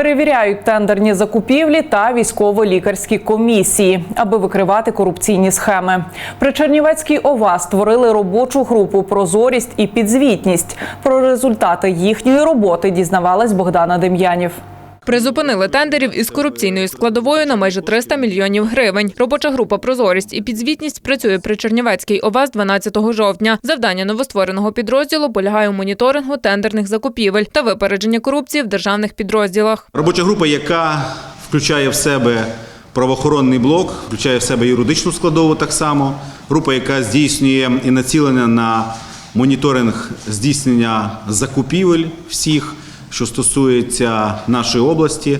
Перевіряють тендерні закупівлі та військово-лікарські комісії, аби викривати корупційні схеми. При Чернівецькій ОВА створили робочу групу Прозорість і підзвітність. Про результати їхньої роботи дізнавалась Богдана Дем'янів. Призупинили тендерів із корупційною складовою на майже 300 мільйонів гривень. Робоча група «Прозорість» і підзвітність працює при Чернівецькій ОВА з 12 жовтня. Завдання новоствореного підрозділу полягає у моніторингу тендерних закупівель та випередження корупції в державних підрозділах. Робоча група, яка включає в себе правоохоронний блок, включає в себе юридичну складову так само. Група, яка здійснює і націлена на моніторинг здійснення закупівель всіх, що стосується нашої області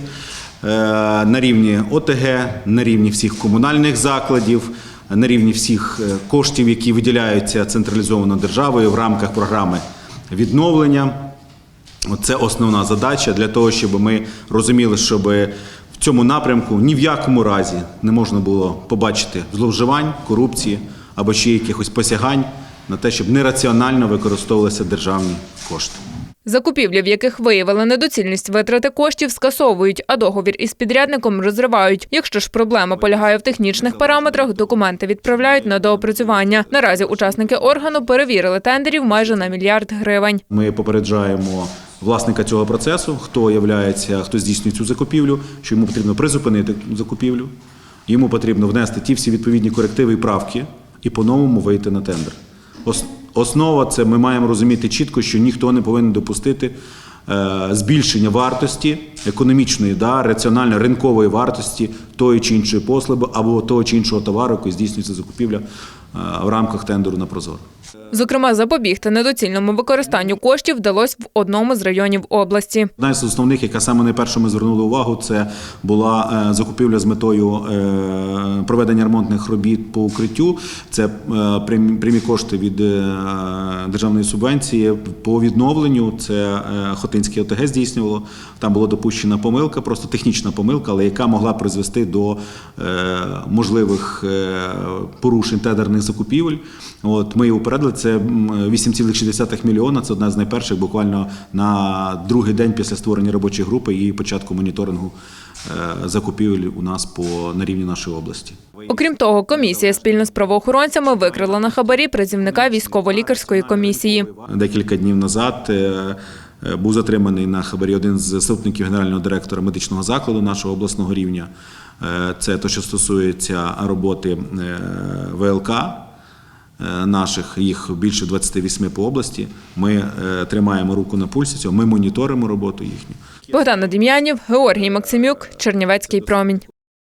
е, на рівні ОТГ, на рівні всіх комунальних закладів, на рівні всіх е, коштів, які виділяються централізовано державою в рамках програми відновлення. Це основна задача для того, щоб ми розуміли, щоб в цьому напрямку ні в якому разі не можна було побачити зловживань, корупції або ще якихось посягань на те, щоб нераціонально використовувалися державні кошти. Закупівлі, в яких виявили недоцільність витрати коштів, скасовують, а договір із підрядником розривають. Якщо ж проблема полягає в технічних параметрах, документи відправляють на доопрацювання. Наразі учасники органу перевірили тендерів майже на мільярд гривень. Ми попереджаємо власника цього процесу, хто являється, хто здійснює цю закупівлю, що йому потрібно призупинити закупівлю, йому потрібно внести ті всі відповідні корективи і правки і по-новому вийти на тендер. Ос- Основа це ми маємо розуміти чітко, що ніхто не повинен допустити е, збільшення вартості економічної, да, раціонально ринкової вартості тої чи іншої послуги або того чи іншого товару, який здійснюється закупівля е, в рамках тендеру на Прозоро. Зокрема, запобігти недоцільному використанню коштів вдалося в одному з районів області. Одна з основних, яка саме найперше ми звернули увагу, це була е, закупівля з метою е, проведення ремонтних робіт по укриттю. Це прямі кошти від державної субвенції по відновленню. Це Хотинське ОТГ здійснювало. Там була допущена помилка, просто технічна помилка, але яка могла призвести до е, можливих е, порушень тендерних закупівель. От ми її упередили. Це м, 8,6 мільйона. Це одна з найперших, буквально на другий день після створення робочої групи і початку моніторингу е, закупівель у нас по на рівні нашої області. Окрім того, комісія спільно з правоохоронцями викрила на хабарі працівника військово-лікарської комісії. Декілька днів назад був затриманий на хабарі один з заступників генерального директора медичного закладу нашого обласного рівня. Е, Це те, що стосується роботи е, ВЛК е, наших, їх більше 28 по області. Ми е, тримаємо руку на пульсі цього, ми моніторимо роботу їхню. Богдана Дем'янів, Георгій Максимюк, Чернівецький промінь.